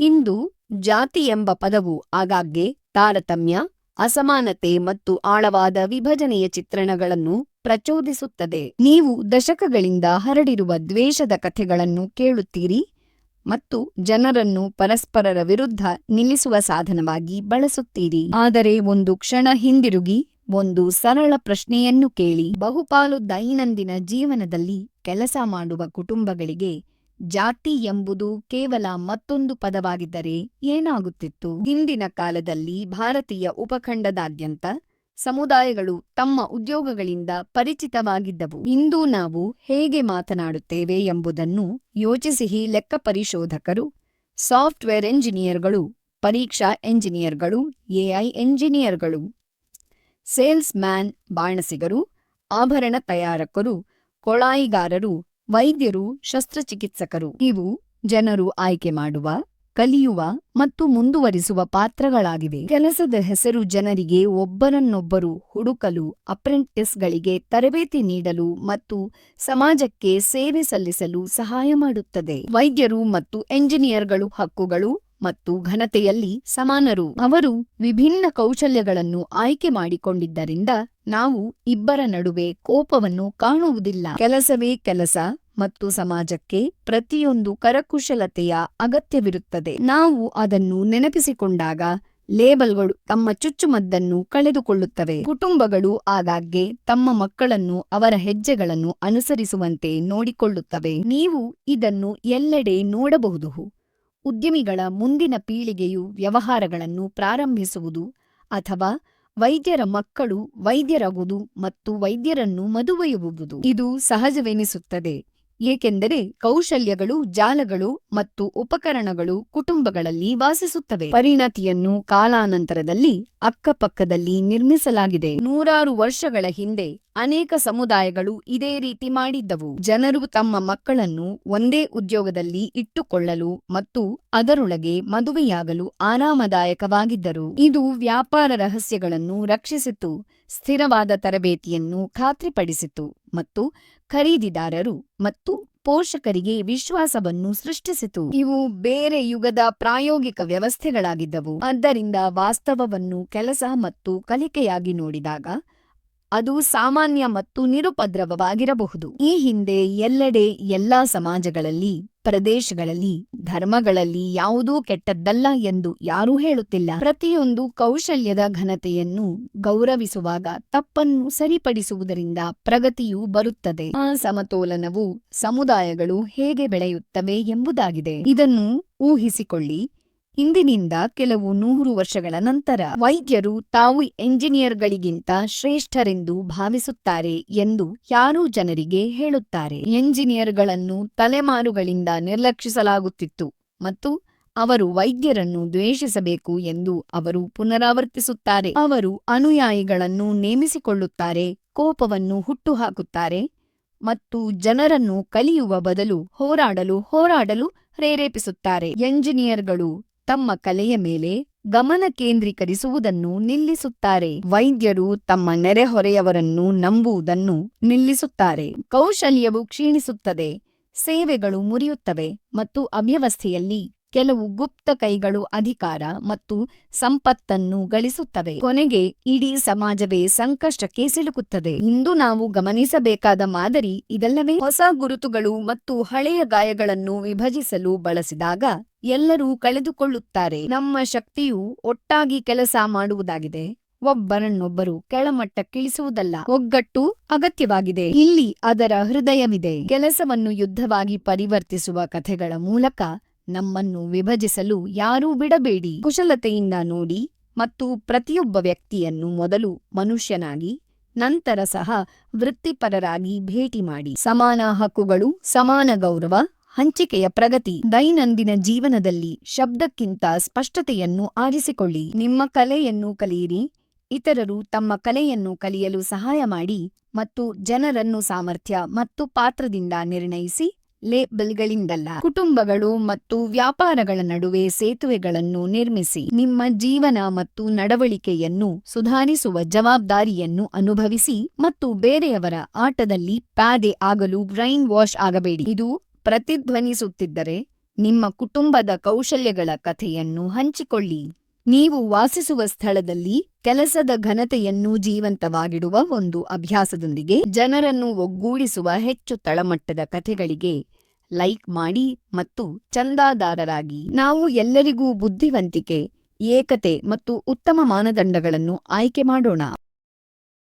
ಇಂದು ಜಾತಿ ಎಂಬ ಪದವು ಆಗಾಗ್ಗೆ ತಾರತಮ್ಯ, ಅಸಮಾನತೆ ಮತ್ತು ಆಳವಾದ ವಿಭಜನೆಯ ಚಿತ್ರಣಗಳನ್ನು ಪ್ರಚೋದಿಸುತ್ತದೆ. ನೀವು ದಶಕಗಳಿಂದ ಹರಡಿರುವ ದ್ವೇಷದ ಕಥೆಗಳನ್ನು ಕೇಳುತ್ತೀರಿ ಮತ್ತು ಜನರನ್ನು ಪರಸ್ಪರರ ವಿರುದ್ಧ ನಿಲ್ಲಿಸುವ ಸಾಧನವಾಗಿ ಬಳಸುತ್ತೀರಿ. ಆದರೆ ಒಂದು ಕ್ಷಣ ಹಿಂದಿರುಗಿ, ಒಂದು ಸರಳ ಪ್ರಶ್ನೆಯನ್ನು ಕೇಳಿ, ಬಹುಪಾಲು ದೈನಂದಿನ ಜೀವನದಲ್ಲಿ ಕೆಲಸ ಮಾಡುವ ಕುಟುಂಬಗಳಿಗೆ ಜಾತಿ ಎಂಬುದು ಕೇವಲ ಮತ್ತೊಂದು ಪದವಾಗಿದ್ದರೆ ಏನಾಗುತ್ತಿತ್ತು? ಹಿಂದಿನ ಕಾಲದಲ್ಲಿ ಭಾರತೀಯ ಉಪಖಂಡದಾದ್ಯಂತ ಸಮುದಾಯಗಳು ತಮ್ಮ ಉದ್ಯೋಗಗಳಿಂದ ಪರಿಚಿತವಾಗಿದ್ದವು. ಇಂದು ನಾವು ಹೇಗೆ ಮಾತನಾಡುತ್ತೇವೆ ಎಂಬುದನ್ನು ಯೋಚಿಸಿಹಿ ಲೆಕ್ಕಪರಿಶೋಧಕರು, ಸಾಫ್ಟ್ವೇರ್ ಎಂಜಿನಿಯರ್ಗಳು, ಪರೀಕ್ಷಾ ಎಂಜಿನಿಯರ್ಗಳು, ಎಐ ಎಂಜಿನಿಯರ್ಗಳು, ಸೇಲ್ಸ್ ಮ್ಯಾನ್ ಬಾಣಸಿಗರು, ಆಭರಣ ತಯಾರಕರು, ಕೊಳಾಯಿಗಾರರು, ವೈದ್ಯರು, ಶಸ್ತ್ರಚಿಕಿತ್ಸಕರು ಇವು ಜನರು ಆಯ್ಕೆ ಮಾಡುವ, ಕಲಿಯುವ ಮತ್ತು ಮುಂದುವರಿಸುವ ಪಾತ್ರಗಳಾಗಿವೆ. ಕೆಲಸದ ಹೆಸರು ಜನರಿಗೆ ಒಬ್ಬರನ್ನೊಬ್ಬರು ಹುಡುಕಲು ಅಪ್ರೆಂಟಿಸ್‌ಗಳಿಗೆ ತರಬೇತಿ ನೀಡಲು ಮತ್ತು ಸಮಾಜಕ್ಕೆ ಸೇವೆ ಸಲ್ಲಿಸಲು ಸಹಾಯ ಮಾಡುತ್ತದೆ. ವೈದ್ಯರು ಮತ್ತು ಎಂಜಿನಿಯರ್ಗಳು ಹಕ್ಕುಗಳು ಮತ್ತು ಘನತೆಯಲ್ಲಿ ಸಮಾನರು. ಅವರು ವಿಭಿನ್ನ ಕೌಶಲ್ಯಗಳನ್ನು ಆಯ್ಕೆ ಮಾಡಿಕೊಂಡಿದ್ದರಿಂದ ನಾವು ಇಬ್ಬರ ನಡುವೆ ಕೋಪವನ್ನು ಕಾಣುವುದಿಲ್ಲ. ಕೆಲಸವೇ ಕೆಲಸ ಮತ್ತು ಸಮಾಜಕ್ಕೆ ಪ್ರತಿಯೊಂದು ಕರಕುಶಲತೆಯ ಅಗತ್ಯವಿರುತ್ತದೆ. ನಾವು ಅದನ್ನು ನೆನಪಿಸಿಕೊಂಡಾಗ ಲೇಬಲ್‌ಗಳು ತಮ್ಮ ಚುಚ್ಚುಮದ್ದನ್ನು ಕಳೆದುಕೊಳ್ಳುತ್ತವೆ. ಕುಟುಂಬಗಳು ಆಗಾಗ್ಗೆ ತಮ್ಮ ಮಕ್ಕಳನ್ನು ಅವರ ಹೆಜ್ಜೆಗಳನ್ನು ಅನುಸರಿಸುವಂತೆ ನೋಡಿಕೊಳ್ಳುತ್ತವೆ. ನೀವು ಇದನ್ನು ಎಲ್ಲೆಡೆ ನೋಡಬಹುದು. ಉದ್ಯಮಿಗಳ ಮುಂದಿನ ಪೀಳಿಗೆಯು ವ್ಯವಹಾರಗಳನ್ನು ಪ್ರಾರಂಭಿಸುವುದು ಅಥವಾ ವೈದ್ಯರ ಮಕ್ಕಳು ವೈದ್ಯರಾಗುವುದು ಮತ್ತು ವೈದ್ಯರನ್ನು ಮದುವೆಯುವುದು ಇದು ಸಹಜವೆನಿಸುತ್ತದೆ, ಏಕೆಂದರೆ ಕೌಶಲ್ಯಗಳು, ಜಾಲಗಳು ಮತ್ತು ಉಪಕರಣಗಳು ಕುಟುಂಬಗಳಲ್ಲಿ ವಾಸಿಸುತ್ತವೆ. ಪರಿಣತಿಯನ್ನು ಕಾಲಾನಂತರದಲ್ಲಿ ಅಕ್ಕಪಕ್ಕದಲ್ಲಿ ನಿರ್ಮಿಸಲಾಗಿದೆ. ನೂರಾರು ವರ್ಷಗಳ ಹಿಂದೆ ಅನೇಕ ಸಮುದಾಯಗಳು ಇದೇ ರೀತಿ ಮಾಡಿದ್ದವು. ಜನರು ತಮ್ಮ ಮಕ್ಕಳನ್ನು ಒಂದೇ ಉದ್ಯೋಗದಲ್ಲಿ ಇಟ್ಟುಕೊಳ್ಳಲು ಮತ್ತು ಅದರೊಳಗೆ ಮದುವೆಯಾಗಲು ಆರಾಮದಾಯಕವಾಗಿದ್ದರು. ಇದು ವ್ಯಾಪಾರ ರಹಸ್ಯಗಳನ್ನು ರಕ್ಷಿಸಿತು, ಸ್ಥಿರವಾದ ತರಬೇತಿಯನ್ನು ಖಾತ್ರಿಪಡಿಸಿತು ಮತ್ತು ಖರೀದಿದಾರರು ಮತ್ತು ಪೋಷಕರಿಗೆ ವಿಶ್ವಾಸವನ್ನು ಸೃಷ್ಟಿಸಿತು. ಇವು ಬೇರೆ ಯುಗದ ಪ್ರಾಯೋಗಿಕ ವ್ಯವಸ್ಥೆಗಳಾಗಿದ್ದವು. ಆದ್ದರಿಂದ ವಾಸ್ತವವನ್ನು ಕೆಲಸ ಮತ್ತು ಕಲಿಕೆಯಾಗಿ ನೋಡಿದಾಗ, ಅದು ಸಾಮಾನ್ಯ ಮತ್ತು ನಿರುಪದ್ರವವಾಗಿರಬಹುದು. ಈ ಹಿಂದೆ ಎಲ್ಲೆಡೆ ಎಲ್ಲಾ ಸಮಾಜಗಳಲ್ಲಿ, ಪ್ರದೇಶಗಳಲ್ಲಿ, ಧರ್ಮಗಳಲ್ಲಿ ಯಾವುದೂ ಕೆಟ್ಟದ್ದಲ್ಲ ಎಂದು ಯಾರೂ ಹೇಳುತ್ತಿಲ್ಲ. ಪ್ರತಿಯೊಂದು ಕೌಶಲ್ಯದ ಘನತೆಯನ್ನು ಗೌರವಿಸುವಾಗ ತಪ್ಪನ್ನು ಸರಿಪಡಿಸುವುದರಿಂದ ಪ್ರಗತಿಯು ಬರುತ್ತದೆ. ಆ ಸಮತೋಲನವು ಸಮುದಾಯಗಳು ಹೇಗೆ ಬೆಳೆಯುತ್ತವೆ ಎಂಬುದಾಗಿದೆ. ಇದನ್ನು ಊಹಿಸಿಕೊಳ್ಳಿ, ಇಂದಿನಿಂದ ಕೆಲವು ನೂರು ವರ್ಷಗಳ ನಂತರ, ವೈದ್ಯರು ತಾವು ಎಂಜಿನಿಯರ್‌ಗಳಿಗಿಂತ ಶ್ರೇಷ್ಠರೆಂದು ಭಾವಿಸುತ್ತಾರೆ ಎಂದು ಯಾರೂ ಜನರಿಗೆ ಹೇಳುತ್ತಾರೆ. ಎಂಜಿನಿಯರ್‌ಗಳನ್ನು ತಲೆಮಾರುಗಳಿಂದ ನಿರ್ಲಕ್ಷಿಸಲಾಗುತ್ತಿತ್ತು ಮತ್ತು ಅವರು ವೈದ್ಯರನ್ನು ದ್ವೇಷಿಸಬೇಕು ಎಂದು ಅವರು ಪುನರಾವರ್ತಿಸುತ್ತಾರೆ. ಅವರು ಅನುಯಾಯಿಗಳನ್ನು ನೇಮಿಸಿಕೊಳ್ಳುತ್ತಾರೆ, ಕೋಪವನ್ನು ಹುಟ್ಟುಹಾಕುತ್ತಾರೆ ಮತ್ತು ಜನರನ್ನು ಕಲಿಯುವ ಬದಲು ಹೋರಾಡಲು ಹೋರಾಡಲು ಪ್ರೇರೇಪಿಸುತ್ತಾರೆ. ಎಂಜಿನಿಯರ್‌ಗಳು ತಮ್ಮ ಕಲೆಯ ಮೇಲೆ ಗಮನ ಕೇಂದ್ರೀಕರಿಸುವುದನ್ನು ನಿಲ್ಲಿಸುತ್ತಾರೆ. ವೈದ್ಯರು ತಮ್ಮ ನೆರೆಹೊರೆಯವರನ್ನು ನಂಬುವುದನ್ನು ನಿಲ್ಲಿಸುತ್ತಾರೆ. ಕೌಶಲ್ಯವು ಕ್ಷೀಣಿಸುತ್ತದೆ, ಸೇವೆಗಳು ಮುರಿಯುತ್ತವೆ ಮತ್ತು ಅವ್ಯವಸ್ಥೆಯಲ್ಲಿ ಕೆಲವು ಗುಪ್ತ ಕೈಗಳು ಅಧಿಕಾರ ಮತ್ತು ಸಂಪತ್ತನ್ನು ಗಳಿಸುತ್ತವೆ. ಕೊನೆಗೆ ಇಡೀ ಸಮಾಜವೇ ಸಂಕಷ್ಟಕ್ಕೆ ಸಿಲುಕುತ್ತದೆ. ಇಂದು ನಾವು ಗಮನಿಸಬೇಕಾದ ಮಾದರಿ ಇದಲ್ಲವೇ? ಹೊಸ ಗುರುತುಗಳು ಮತ್ತು ಹಳೆಯ ಗಾಯಗಳನ್ನು ವಿಭಜಿಸಲು ಬಳಸಿದಾಗ ಎಲ್ಲರೂ ಕಳೆದುಕೊಳ್ಳುತ್ತಾರೆ. ನಮ್ಮ ಶಕ್ತಿಯು ಒಟ್ಟಾಗಿ ಕೆಲಸ ಮಾಡುವುದಾಗಿದೆ, ಒಬ್ಬರನ್ನೊಬ್ಬರು ಕೆಳಮಟ್ಟಕ್ಕಿಳಿಸುವುದಲ್ಲ. ಒಗ್ಗಟ್ಟು ಅಗತ್ಯವಾಗಿದೆ. ಇಲ್ಲಿ ಅದರ ಹೃದಯವಿದೆ. ಕೆಲಸವನ್ನು ಯುದ್ಧವಾಗಿ ಪರಿವರ್ತಿಸುವ ಕಥೆಗಳ ಮೂಲಕ ನಮ್ಮನ್ನು ವಿಭಜಿಸಲು ಯಾರೂ ಬಿಡಬೇಡಿ. ಕುಶಲತೆಯಿಂದ ನೋಡಿ ಮತ್ತು ಪ್ರತಿಯೊಬ್ಬ ವ್ಯಕ್ತಿಯನ್ನು ಮೊದಲು ಮನುಷ್ಯನಾಗಿ, ನಂತರ ಸಹ ವೃತ್ತಿಪರರಾಗಿ ಭೇಟಿ ಮಾಡಿ. ಸಮಾನ ಹಕ್ಕುಗಳು, ಸಮಾನ ಗೌರವ, ಹಂಚಿಕೆಯ ಪ್ರಗತಿ. ದೈನಂದಿನ ಜೀವನದಲ್ಲಿ ಶಬ್ದಕ್ಕಿಂತ ಸ್ಪಷ್ಟತೆಯನ್ನು ಆರಿಸಿಕೊಳ್ಳಿ. ನಿಮ್ಮ ಕಲೆಯನ್ನು ಕಲಿಯಿರಿ, ಇತರರು ತಮ್ಮ ಕಲೆಯನ್ನು ಕಲಿಯಲು ಸಹಾಯ ಮಾಡಿ ಮತ್ತು ಜನರನ್ನು ಸಾಮರ್ಥ್ಯ ಮತ್ತು ಪಾತ್ರದಿಂದ ನಿರ್ಣಯಿಸಿ, ಲೇಬಲ್‌ಗಳಿಂದಲ್ಲ. ಕುಟುಂಬಗಳು ಮತ್ತು ವ್ಯಾಪಾರಗಳ ನಡುವೆ ಸೇತುವೆಗಳನ್ನು ನಿರ್ಮಿಸಿ. ನಿಮ್ಮ ಜೀವನ ಮತ್ತು ನಡವಳಿಕೆಯನ್ನು ಸುಧಾರಿಸುವ ಜವಾಬ್ದಾರಿಯನ್ನು ಅನುಭವಿಸಿ ಮತ್ತು ಬೇರೆಯವರ ಆಟದಲ್ಲಿ ಪ್ಯಾದೆ ಆಗಲು ಬ್ರೈನ್ ವಾಶ್ ಆಗಬೇಡಿ. ಇದು ಪ್ರತಿಧ್ವನಿಸುತ್ತಿದ್ದರೆ, ನಿಮ್ಮ ಕುಟುಂಬದ ಕೌಶಲ್ಯಗಳ ಕಥೆಯನ್ನು ಹಂಚಿಕೊಳ್ಳಿ. ನೀವು ವಾಸಿಸುವ ಸ್ಥಳದಲ್ಲಿ ಕೆಲಸದ ಘನತೆಯನ್ನು ಜೀವಂತವಾಗಿಡುವ ಒಂದು ಅಭ್ಯಾಸದೊಂದಿಗೆ ಜನರನ್ನು ಒಗ್ಗೂಡಿಸುವ ಹೆಚ್ಚು ತಳಮಟ್ಟದ ಕಥೆಗಳಿಗೆ ಲೈಕ್ ಮಾಡಿ ಮತ್ತು ಚಂದಾದಾರರಾಗಿ. ನಾವು ಎಲ್ಲರಿಗೂ ಬುದ್ಧಿವಂತಿಕೆ, ಏಕತೆ ಮತ್ತು ಉತ್ತಮ ಮಾನದಂಡಗಳನ್ನು ಆಯ್ಕೆ ಮಾಡೋಣ.